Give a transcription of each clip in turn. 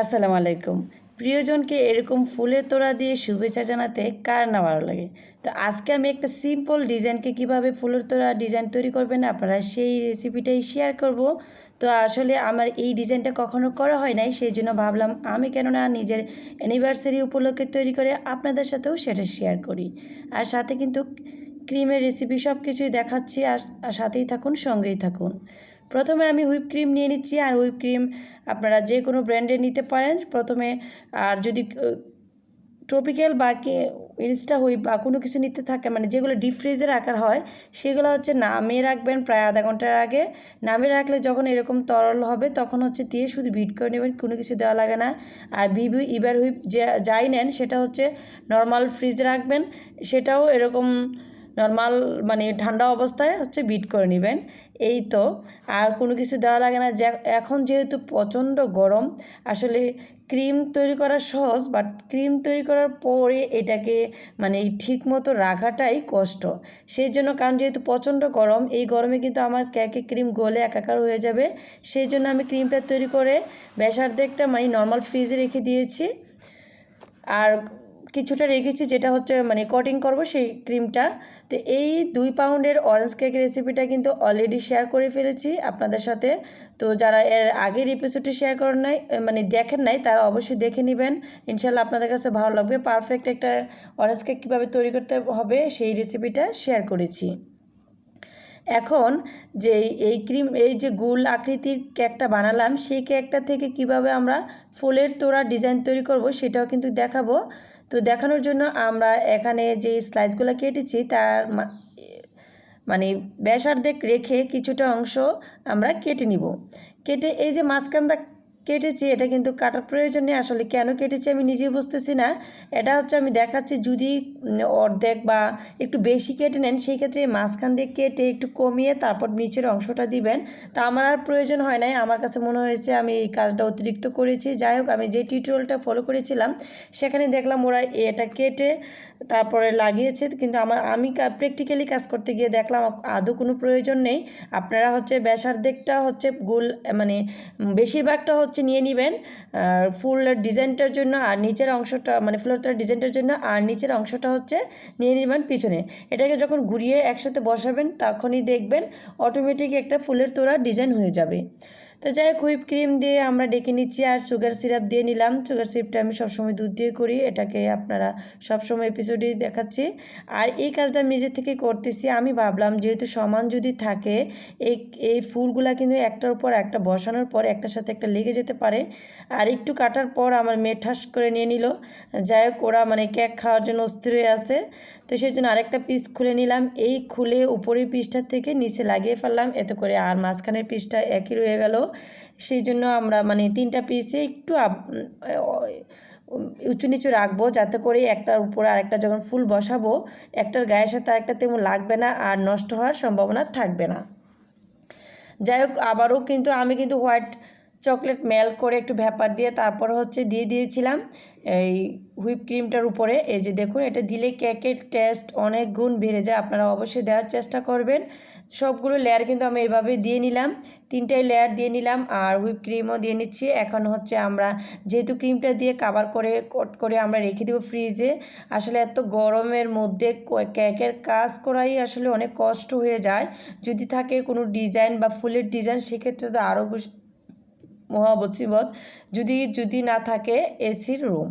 আসসালামু আলাইকুম। প্রিয়জনকে এরকম ফুলের তোড়া দিয়ে শুভেচ্ছা জানাতে কার না ভালো লাগে? তো আজকে আমি একটা সিম্পল ডিজাইনকে কীভাবে ফুলের তোড়া ডিজাইন তৈরি করবেন আপনারা সেই রেসিপিটাই শেয়ার করব। তো আসলে আমার এই ডিজাইনটা কখনো করা হয় নাই, সেই জন্য ভাবলাম আমি কেননা নিজের অ্যানিভার্সারি উপলক্ষে তৈরি করে আপনাদের সাথেও সেটা শেয়ার করি। আর সাথে কিন্তু ক্রিমের রেসিপি সব কিছুই দেখাচ্ছি, আর সাথেই থাকুন, সঙ্গেই থাকুন। প্রথমে আমি হুইপ ক্রিম নিয়ে নিচ্ছি আর হুইপ ক্রিম আপনারা যে কোনো ব্র্যান্ডের নিতে পারেন। প্রথমে আর যদি ট্রপিক্যাল বা ইনস্টা হুইপ বা কোনো কিছু নিতে থাকে মানে যেগুলো ডিপ ফ্রিজে রাখার হয়, সেগুলো হচ্ছে নামিয়ে রাখবেন প্রায় আধা ঘণ্টার আগে। নামিয়ে রাখলে যখন এরকম তরল হবে, তখন হচ্ছে দিয়ে শুধু বিট করে নেবেন, কোনো কিছু দেওয়া লাগে না। আর ভিভি ইবার হুইপ যে, যাই নেন, সেটা হচ্ছে নর্মাল ফ্রিজে রাখবেন। সেটাও এরকম নর্মাল মানে ঠান্ডা অবস্থায় হচ্ছে বিট করে নেবেন। এই তো, আর কোনো কিছু দেওয়া লাগে না। যে এখন যেহেতু প্রচণ্ড গরম, আসলে ক্রিম তৈরি করা সহজ বাট ক্রিম তৈরি করার পরে এটাকে মানে ঠিক মতো রাখাটাই কষ্ট। সেই জন্য, কারণ যেহেতু প্রচণ্ড গরম, এই গরমে কিন্তু আমার ক্যাকে ক্রিম গলে একাকার হয়ে যাবে। সেই জন্য আমি ক্রিমটা তৈরি করে ব্যাসার্ধেকটা মানে নর্মাল ফ্রিজে রেখে দিয়েছি। আর কিছুটা রেখেছি যেটা হচ্ছে মানে কটিং করব সেই ক্রিমটা তো এই দুই পাউন্ডের অরেঞ্জ কেক রেসিপিটা কিন্তু অলরেডি শেয়ার করে ফেলেছি আপনাদের সাথে। তো যারা এর আগের এপিসোডটি শেয়ার করেন নাই মানে দেখেন নাই, তারা অবশ্যই দেখে নেবেন। ইনশাল্লাহ আপনাদের কাছে ভালো লাগবে। পারফেক্ট একটা অরেঞ্জ কেক কীভাবে তৈরি করতে হবে সেই রেসিপিটা শেয়ার করেছি। এখন যে এই ক্রিম এই যে গোল আকৃতির কেকটা বানালাম, সেই কেকটা থেকে কীভাবে আমরা ফুলের তোড়া ডিজাইন তৈরি করব সেটাও কিন্তু দেখাবো। তো দেখানোর জন্য আমরা এখানে যে স্লাইসগুলো কেটেছি, তার মানে ব্যাসার্ধেক রেখে কিছুটা অংশ আমরা কেটে নিব। কেটে এই যে মাঝখানটা কেটেছি, এটা কিন্তু কাটার প্রয়োজন নেই। আসলে কেন কেটেছি আমি নিজেই বুঝতেছি না। এটা হচ্ছে আমি দেখাচ্ছি যদি অর্ধেক বা একটু বেশি কেটে নেন, সেই ক্ষেত্রে মাঝখান দিয়ে কেটে একটু কমিয়ে তারপর নিচের অংশটা দিবেন। তা আমার আর প্রয়োজন হয় নাই। আমার কাছে মনে হয়েছে আমি এই কাজটা অতিরিক্ত করেছি। যাই হোক, আমি যে টিউটোরিয়ালটা ফলো করেছিলাম, সেখানে দেখলাম ওরা এটা কেটে তারপরে লাগিয়েছে, কিন্তু আমার, আমি প্র্যাকটিক্যালি কাজ করতে গিয়ে দেখলাম, আদৌ কোনো প্রয়োজন নেই। আপনারা হচ্ছে ব্যাসার্ধেকটা হচ্ছে গোল মানে বেশিরভাগটা হচ্ছে নিয়ে নেবেন ফুলের ডিজাইনটার জন্য, আর নিচের অংশটা মানে ফ্লোরটার ডিজাইনটার জন্য, আর নিচের অংশটা হচ্ছে নিয়ে নেবেন পিছনে। এটাকে যখন ঘুরিয়ে একসাথে বসাবেন, তখনই দেখবেন অটোমেটিক একটা ফুলের তোড়া ডিজাইন হয়ে যাবে। তো যাই হোক, হুইপ ক্রিম দিয়ে আমরা ডেকে নিচ্ছি আর সুগার সিরাপ দিয়ে নিলাম। সুগার সিরাপটা আমি সবসময় দুধ দিয়ে করি, এটাকে আপনারা সবসময় এপিসোডেই দেখাচ্ছি। আর এই কাজটা আমি নিজে থেকে করতেছি। আমি ভাবলাম যেহেতু সমান যদি থাকে, এই এই ফুলগুলা কিন্তু একটার উপর একটা বসানোর পর একটার সাথে একটা লেগে যেতে পারে। আর একটু কাটার পর আমার মেয়ে ঠাস করে নিয়ে নিল। যাই হোক, ওরা মানে কেক খাওয়ার জন্য অস্থির হয়ে আছে। তো সেই জন্য আরেকটা পিস খুলে নিলাম। এই খুলে উপরের পিসটার থেকে নিচে লাগিয়ে ফেললাম। এতে করে আর মাঝখানের পিসটা একই রয়ে গেল। সেই জন্য আমরা মানে তিনটা পিসে একটু উঁচু নিচু রাখব যাতে করে একটার উপরে আরেকটা যখন ফুল বসাবো, একটার গায়ের সাথে আরেকটা তেমন লাগবে না আর নষ্ট হওয়ার সম্ভাবনা থাকবে না। যাই হোক, আবারও কিন্তু আমি কিন্তু হোয়াইট চকলেট মেল্ট করে একটু ভ্যাপার দিয়ে তারপর হচ্ছে দিয়ে দিয়েছিলাম। এই হুইপ ক্রিমটার উপরে। এই যে দেখুন, এটা দিলে কেকের টেস্ট অনেক গুণ বেড়ে যায়। আপনারা অবশ্যই দেওয়ার চেষ্টা করবেন। সবগুলো লেয়ার কিন্তু আমি এভাবে দিয়ে নিলাম। তিনটাই লেয়ার দিয়ে নিলাম আর হুইপ ক্রিমও দিয়ে নিচ্ছি। এখন হচ্ছে আমরা যেহেতু ক্রিমটা দিয়ে কাভার করে, কট করে আমরা রেখে দেবো ফ্রিজে, আসলে এত গরমের মধ্যে কেকের কাজ করাই আসলে অনেক কষ্ট হয়ে যায়। যদি থাকে কোনো ডিজাইন বা ফুলের ডিজাইন, সেক্ষেত্রে তো আরও মহাবসিবত যদি যদি না থাকে এসির রুম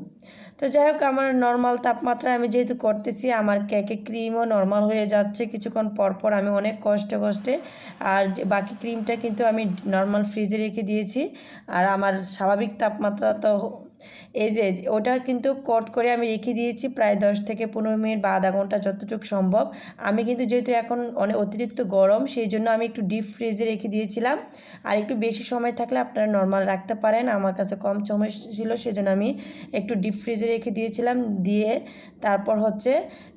তো যাই হোক, আমার নর্মাল তাপমাত্রা আমি যেহেতু করতেছি, আমার কেকে ক্রিমও নর্মাল হয়ে যাচ্ছে। কিছুক্ষণ পর পর আমি অনেক কষ্টে কষ্টে আর বাকি ক্রিমটা কিন্তু আমি নর্মাল ফ্রিজে রেখে দিয়েছি। আর আমার স্বাভাবিক তাপমাত্রা তো এই যে, ওটা কিন্তু কট করে আমি রেখে দিয়েছি প্রায় দশ থেকে পনেরো মিনিট বা আধা ঘণ্টা যতটুকু সম্ভব। আমি কিন্তু যেহেতু এখন অনেক অতিরিক্ত গরম, সেই জন্য আমি একটু ডিপ ফ্রিজে রেখে দিয়েছিলাম। আর একটু বেশি সময় থাকলে আপনারা নর্মাল রাখতে পারেন। আমার কাছে কম সময় ছিল, সেজন্য আমি একটু ডিপ ফ্রিজে রেখে দিয়েছিলাম। দিয়ে তারপর হচ্ছে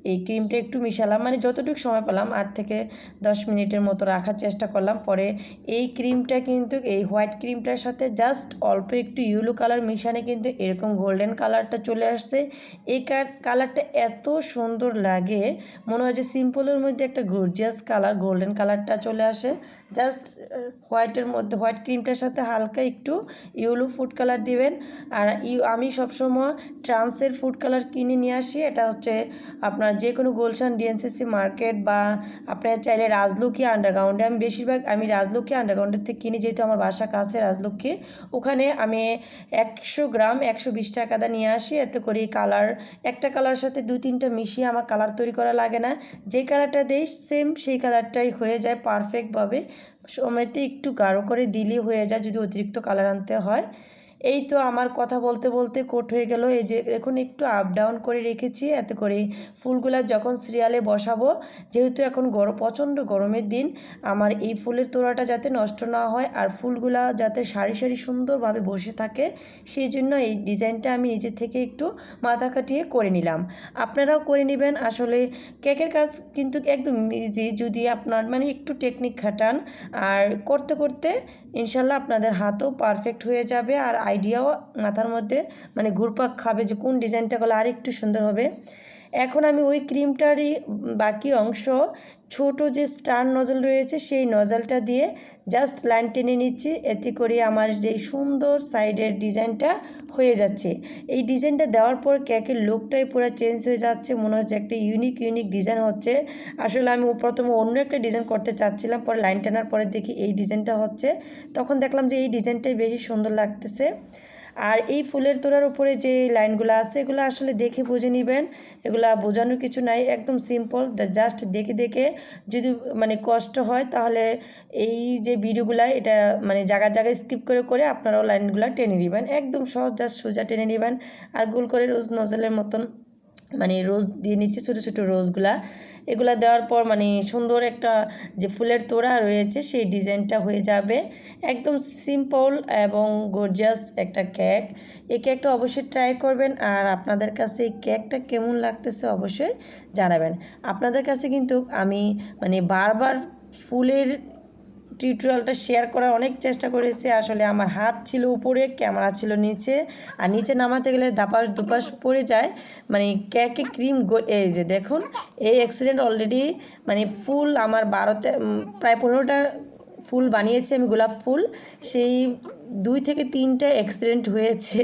এই ক্রিমটা একটু মিশালাম। মানে যতটুকু সময় পেলাম, আট থেকে দশ মিনিটের মতো রাখার চেষ্টা করলাম। পরে এই ক্রিমটা কিন্তু, এই হোয়াইট ক্রিমটার সাথে জাস্ট অল্প একটু ইয়েলো কালার মিশানে কিন্তু এরকম গোল্ডেন কালারটা চলে আসছে। এই কালারটা এত সুন্দর লাগে, মনে হয় যে সিম্পলের মধ্যে একটা গর্জিয়াস কালার গোল্ডেন কালারটা চলে আসে। জাস্ট হোয়াইটের মধ্যে হোয়াইট ক্রিমটার সাথে হালকা একটু ইয়েলো ফুড কালার দিবেন। আর ইউ, আমি সবসময় ট্রান্সের ফুড কালার কিনে নিয়ে আসি। এটা হচ্ছে আপনার যে কোনো গুলশান ডিএনসিসি মার্কেট বা আপনার চাইলে রাজলক্ষ্মী আন্ডারগ্রাউন্ডে আমি বেশিরভাগ, আমি রাজলক্ষ্মী আন্ডারগ্রাউন্ডের থেকে কিনি, যেহেতু আমার বাসা কাছে রাজলক্ষ্মী। ওখানে আমি একশো গ্রাম একশো বিশ টাকা দা নিয়ে আসি, এতে করে কালার একটা কালার সাথে দু তিনটা মিশিয়ে আমার কালার তৈরি করা লাগে না। যে কালারটা দেই সেম সেই কালারটাই হয়ে যায় পারফেক্টভাবে সময়তে একটু গাঢ় করে দিলেই হয়ে যায়, যদি অতিরিক্ত কালার আনতে হয়। এই তো আমার কথা বলতে বলতে কোট হয়ে গেল। এই যে এখন একটু আপ ডাউন করে রেখেছি, এতে করে ফুলগুলা যখন সিরিয়ালে বসাবো, যেহেতু এখন গরম প্রচণ্ড গরমের দিন, আমার এই ফুলের তোড়াটা যাতে নষ্ট না হয় আর ফুলগুলা যাতে সারি সারি সুন্দরভাবে বসে থাকে, সেই জন্য এই ডিজাইনটা আমি নিজে থেকে একটু মাথা কাটিয়ে করে নিলাম। আপনারাও করে নেবেন, আসলে কেকের কাজ কিন্তু একদম ইজি যদি আপনার মানে একটু টেকনিক খাটান, আর করতে করতে ইনশাল্লাহ আপনাদের হাতও পারফেক্ট হয়ে যাবে, আর আইডিয়াও মাথার মধ্যে মানে ঘুরপাক খাবে যে কোন ডিজাইনটা করলে আরেকটু সুন্দর হবে। এখন আমি ওই ক্রিমটারই বাকি অংশ, ছোট যে স্টার নজল রয়েছে সেই নজলটা দিয়ে জাস্ট লাইন টেনে নিচ্ছি। এতে করে আমার যে সুন্দর সাইডের ডিজাইনটা হয়ে যাচ্ছে। এই ডিজাইনটা দেওয়ার পর কেকের লুকটাই পুরো চেঞ্জ হয়ে যাচ্ছে, মনে হচ্ছে একটা ইউনিক ইউনিক ডিজাইন হচ্ছে। আসলে আমি প্রথমে অন্য একটা ডিজাইন করতে চাচ্ছিলাম, পরে লাইন টানার পরে দেখি এই ডিজাইনটা হচ্ছে। তখন দেখলাম যে এই ডিজাইনটাই বেশি সুন্দর লাগতেছে। আর এই ফুলের তোড়ার উপরে যে লাইনগুলো আছে, এগুলো আসলে দেখে বুঝে নেবেন। এগুলা বোঝানোর কিছু নাই, একদম সিম্পল জাস্ট দেখে দেখে যদি মানে কষ্ট হয়, তাহলে এই যে ভিডিওগুলা, এটা মানে জায়গায় জায়গায় স্কিপ করে করে আপনারাও লাইনগুলো টেনে নেবেন। একদম সহজ জাস্ট সোজা টেনে নেবেন। আর গোল করে রোজ নজলের মতন মানে রোজ দিয়ে নিচ্ছে ছোটো ছোটো রোজগুলা। এগুলা দেওয়ার পর মানে সুন্দর একটা যে ফুলের তোড়া রয়েছে, সেই ডিজাইনটা হয়ে যাবে। একদম সিম্পল এবং গর্জিয়াস একটা কেক এই কেকটা অবশ্যই ট্রাই করবেন আর আপনাদের কাছে এই কেকটা কেমন লাগতেছে অবশ্যই জানাবেন। আপনাদের কাছে কিন্তু আমি মানে বারবার ফুলের টিউটোরিয়ালটা শেয়ার করার অনেক চেষ্টা করেছি। আসলে আমার হাত ছিল উপরে ক্যামেরা ছিল নিচে। আর নিচে নামাতে গেলে দাপাস দুপাস পড়ে যায়। মানে ক্যাকে ক্রিম এই যে দেখুন, এই অ্যাক্সিডেন্ট অলরেডি মানে ফুল আমার বারোতে প্রায় পনেরোটা ফুল বানিয়েছি আমি, গোলাপ ফুল। সেই দুই থেকে তিনটে অ্যাক্সিডেন্ট হয়েছে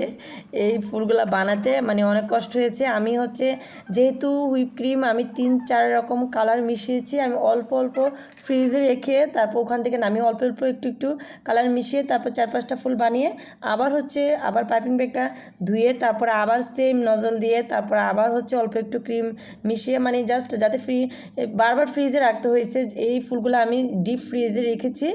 এই ফুলগুলো বানাতে মানে অনেক কষ্ট হয়েছে। আমি হচ্ছে যেহেতু হুইপ ক্রিম আমি তিন চার রকম কালার মিশিয়েছি, আমি অল্প অল্প ফ্রিজে রেখে তারপর ওখান থেকে নামিয়ে অল্প অল্প একটু একটু কালার মিশিয়ে তারপর চার পাঁচটা ফুল বানিয়ে আবার হচ্ছে আবার পাইপিং ব্যাগটা ধুয়ে তারপরে আবার সেম নজল দিয়ে তারপর আবার হচ্ছে অল্প একটু ক্রিম মিশিয়ে মানে জাস্ট যাতে ফ্রি বারবার ফ্রিজে রাখতে হয়েছে। এই ফুলগুলো আমি ডিপ ফ্রিজে রেখেছি।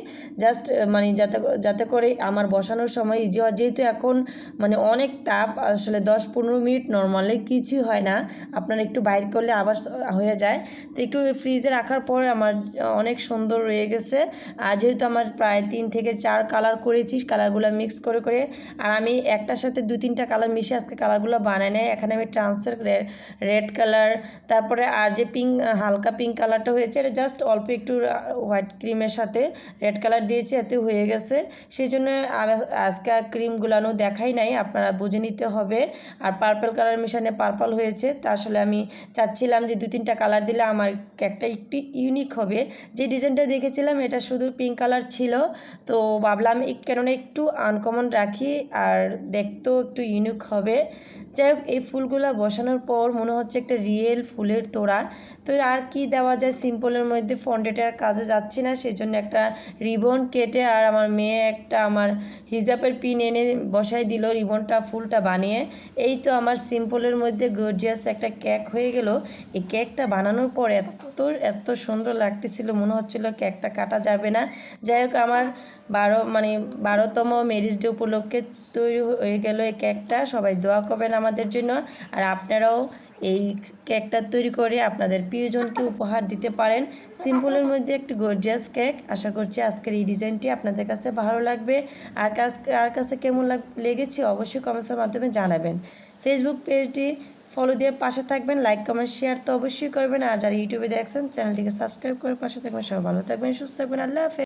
জাস্ট মানে যাতে যাতে করে আমার বসানোর সময় ইজি হয়। যেহেতু এখন মানে অনেক তাপ, আসলে দশ পনেরো মিনিট নর্মালি কিছুই হয় না। আপনারা একটু বাইর করলে আবার হয়ে যায়। তো একটু ফ্রিজে রাখার পর আমার অনেক সুন্দর রয়ে গেছে। আর যেহেতু আমার প্রায় তিন থেকে চার কালার করেছি কালারগুলো মিক্স করে করে, আর আমি একটার সাথে দু তিনটা কালার মিশে আজকে কালারগুলো বানাই নেয় এখানে আমি ট্রান্সের রেড কালার তারপরে আর যে পিঙ্ক হালকা পিঙ্ক কালারটা হয়েছে, এটা জাস্ট অল্প একটু হোয়াইট ক্রিমের সাথে রেড কালার দিয়েছি, এতে হয়ে গেছে। সেই জন্য আজকে ক্রিম গুলানো দেখাই নাই, আপনারা বুঝে নিতে হবে। আর পার্পল কালার মিশানে পার্পল হয়েছে, তা আসলে আমি চাচ্ছিলাম যে দু তিনটা কালার দিলে আমার কেকটা একটু ইউনিক হবে। যে ডিজাইনটা দেখেছিলাম, এটা শুধু পিঙ্ক কালার ছিল। তো ভাবলাম কেননা একটু আনকমন রাখি, আর দেখতেও একটু ইউনিক হবে। যাই হোক, এই ফুলগুলো বসানোর পর মনে হচ্ছে একটা রিয়েল ফুলের তোড়া। তো আর কি দেওয়া যায় সিম্পলের মধ্যে ফন্ডেটার কাজে যাচ্ছি না, সেই জন্য একটা রিবন কেটে আর আমার মেয়ে একটা আমার হিজাবের পিন এনে বসাই দিল, রিবনটা ফুলটা বানিয়ে। এই তো আমার সিম্পলের মধ্যে গর্জিয়াস একটা কেক হয়ে গেল। এই কেকটা বানানোর পর এত এত সুন্দর লাগতেছিল, মনে হচ্ছিল কেকটা কাটা যাবে না। যাই হোক, আমার বারো মানে বারোতম ম্যারিজ ডে উপলক্ষে তৈরি হয়ে গেল এই কেকটা। সবাই দোয়া করবেন আমাদের জন্য। আর আপনারাও এই কেকটা তৈরি করে আপনাদের প্রিয়জনকে উপহার দিতে পারেন। সিম্পলের মধ্যে একটি গর্জিয়াস কেক আশা করছি আজকের এই ডিজাইনটি আপনাদের কাছে ভালো লাগবে। আর কাজ, আর কাছে কেমন লেগেছে অবশ্যই কমেন্টসের মাধ্যমে জানাবেন। ফেসবুক পেজটি ফলো দিয়ে পাশে থাকবেন। লাইক কমেন্ট শেয়ার তো অবশ্যই করবেন। আর যারা ইউটিউবে দেখছেন, চ্যানেলটিকে সাবস্ক্রাইব করে পাশে থাকবেন। সবাই ভালো থাকবেন, সুস্থ থাকবেন। আল্লাহ হাফেজ।